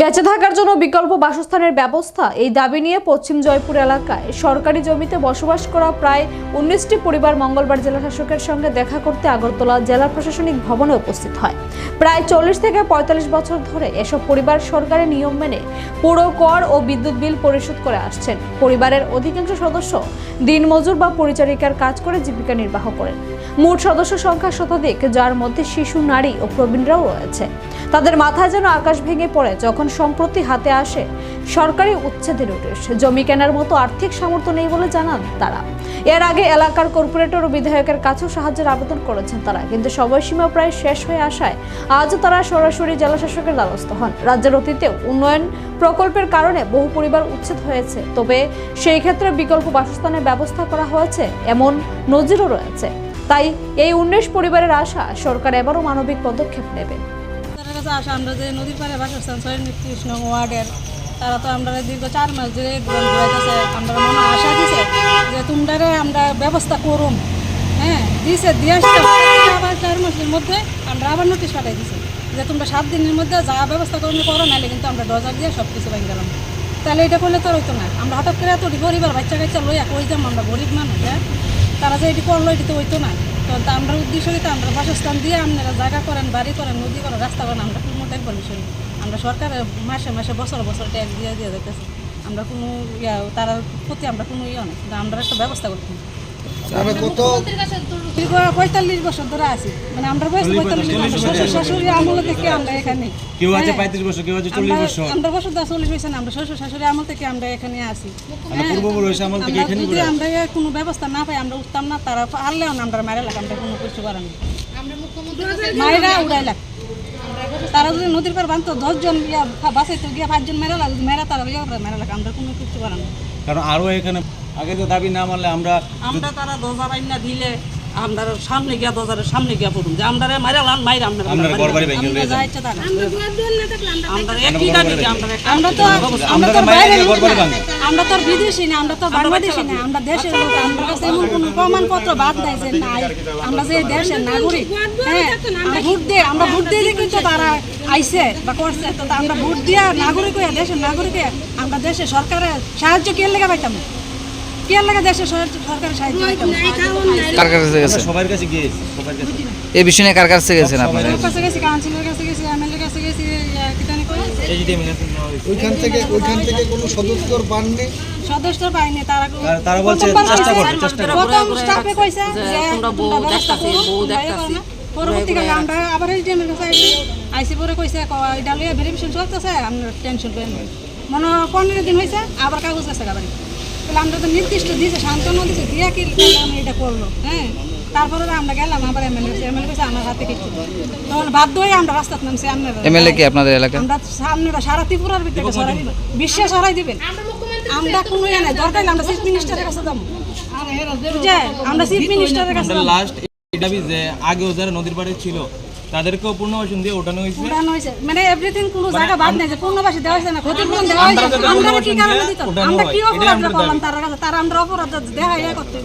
বেঁচে থাকার জন্য বিকল্প বাসস্থানের ব্যবস্থা এই দাবি নিয়ে পশ্চিম জয়পুর এলাকায় সরকারি জমিতে বসবাস করা প্রায় উনিশটি পরিবার মঙ্গলবার জেলা শাসকের সঙ্গে দেখা করতে আগরতলা জেলা প্রশাসনিক ভবনে উপস্থিত হয়। প্রায় চল্লিশ থেকে পঁয়তাল্লিশ বছর ধরে এসব পরিবার সরকারি নিয়ম মেনে পুরো কর ও বিদ্যুৎ বিল পরিশোধ করে আসছেন। পরিবারের অধিকাংশ সদস্য দিনমজুর বা পরিচারিকার কাজ করে জীবিকা নির্বাহ করেন। মোট সদস্য সংখ্যা শতাধিক, যার মধ্যে শিশু, নারী ও প্রবীণরাও রয়েছে। তাদের মাথায় যেন আকাশ ভেঙে পড়ে, যখন সম্প্রতি হাতে আসে সরকারি উচ্ছেদের নোটিশ জমি কেনার মতো আর্থিক সামর্থ্য নেই বলে জানান তারা। এর আগে এলাকার কর্পোরেটর ও বিধায়কের কাছেও সাহায্যের আবেদন করেছেন তারা, কিন্তু সময়সীমা প্রায় শেষ হয়ে আসায় আজও তারা সরাসরি জেলাশাসকের দ্বারস্থ হন। রাজ্যের অতীতেও উন্নয়ন প্রকল্পের কারণে বহু পরিবার উচ্ছেদ হয়েছে, তবে সেই ক্ষেত্রে বিকল্প বাসস্থানের ব্যবস্থা করা হয়েছে, এমন নজিরও রয়েছে। তাই এই উনিশ পরিবারের আশা সরকার এবারও মানবিক পদক্ষেপ নেবে। তারা তো আমরা দীর্ঘ চার মাস ধরে আমরা মনে আশা দিছে যে তোমরা আমরা ব্যবস্থা হ্যাঁ দিয়ে আবার চার মাসের মধ্যে আমরা আবার নোটিশ পাঠাই দিছি যে তোমরা সাত দিনের মধ্যে যা ব্যবস্থা করলে করো নাহলে কিন্তু আমরা ডজার দিয়ে সব কিছু বাইন গেলাম তাহলে এটা করলে তো হইতো না। আমরা হঠাৎ করে এত পরিবার বাচ্চা কাচ্চা লইয়া কই যাম? আমরা গরিব মানুষ হ্যাঁ? তারা যে এটি করল এটি তো হইতো না। তো আমরা উদ্দেশ্য হইতে, আমরা বাসস্থান দিয়ে আপনারা জায়গা করেন, বাড়ি করেন, নদী করেন, রাস্তা করেন, আমরা কোনো বিষয় নেই। আমরা সরকারের মাসে মাসে, বছর বছর ট্যাক্স দিয়ে দিয়ে যাইতেছি। আমরা কোনো ইয়া তার প্রতি আমরা কোনো ইয়ে নেই। আমরা একটা ব্যবস্থা করছি আমরা কত? পঁয়তাল্লিশ বছর ধরে আছি। মানে আমরা বয়স পঁয়তাল্লিশ শ্বশুর শাশুড়ি আমল থেকে আমরা এখানে। কেউ আছে হ্যাঁ। পঁয়ত্রিশ বছর কেউ আছে চল্লিশ বছর? আমরা বছর দশ চল্লিশ বছর না, আমরা শ্বশুর শাশুড়ি আমল থেকে আমরা এখানে আছি। মানে পূর্বপুরুষ আমল থেকে আমরা এখানেই যদি আমরা কোনো ব্যবস্থা না পাই আমরা উঠতাম না তারা পারলেও না আমরা মারা লাগ আমরা কোনো কিছু করার নেই। মায়েরা উড়াই লাগ তারা যদি নদীর পার বাঁধতো দশজন ইয়া তো গিয়া পাঁচজন মেরা লাগে মেরা তারা ইয়া মেরা লাগে আমরা কোনো কিছু করার কারণ আরও এখানে আগে তো দাবি না মানলে আমরা আমরা তারা দরজা বাইনা দিলে আমরা সামনে গিয়া দরজার সামনে গিয়া পড়ুন। যে আমরা মাইরা আমরা তারা আমরা একই যে আমরা আমরা তো আমরা আমরা তো তো বাইরে। আমরা তো বিদেশি না আমরা তো বাংলাদেশি না। আমরা দেশের লোক আমরা কাছে এমন কোনো প্রমাণপত্র বাদ নাই যে নাই। আমরা যে দেশের নাগরিক হ্যাঁ আমরা ভোট দিয়ে আমরা ভোট দিয়ে কিন্তু তারা আইছে বা করছে তো আমরা ভোট দিয়া নাগরিক হয়ে দেশের নাগরিক আমরা দেশের সরকারের সাহায্য কে লেগে পাইতাম? কে লেগে দেশের সর- সরকারের সাহায্য কার কাছে গেছে? সবার কাছে গিয়েছি সবার কাছে। এই বিষয় নিয়ে কার কাছে গেছেন আপনারা? কাছে গেছি কাউন্সিলর কাছে গেছি এমএলএ কাছে গেছি কই ওইখান থেকে ওইখান থেকে কোনো সদস্য পাননি? সদস্য পাইনি তারা তারা- তারা বলছে চেষ্টা কইছে, চেষ্টা করো। প্রথম স্টাফে কইছে যে যে তোমরা বউ দেখতাছি, বউ দেখতাছি। পরবর্তীকালে আমরা আবার এই টিমের কাছে আইছি। আইসি পরে কইছে ক- এটা লইয়া ভেরিফিকেশন চলতেছে আমরা টেনশন করেন না। মনে পনেরো দিন হয়েছে আবার কাগজ গেছে গাড়ি তাহলে আমরা তো নির্দিষ্ট দিয়েছে সান্ত্বনা দিয়েছে দিয়া কি আমি এটা করল হ্যাঁ তারপরে আমরা গেলাম আবার এমএলএ এমএলএ কইছে আমার হাতে কিছু। তখন বাধ্য হয়ে আমরা রাস্তাত নামছি আপনারা এমএলএ কি আপনাদের এলাকা আমরা সামনেরা সারা ত্রিপুরার ভিতরে সরাই দিবেন বিশ্বে সরাই দিবেন আমরা কোনো ইয়ে নাই দরকার আমরা চিফ মিনিস্টারের কাছে যাব? আমরা চিফ মিনিস্টারের কাছে যাব। লাস্ট দাবি যে আগেও যারা নদীর পাড়ে ছিল তাদেরকেও পূর্ণবাসন দিয়ে ওঠানো হয়েছে উড়ানো হয়েছে। মানে এভরিথিং কোনো জায়গা বাদ নাই যে পূর্ণবাসী দেওয়া হয়েছে না ক্ষতিপূরণ দেওয়া হয়েছে আমরা কি কারণে দিতাম আমরা কি অপরাধ করলাম। তার কাছে তারা আমরা অপরাধ দেখা ইয়ে করতে।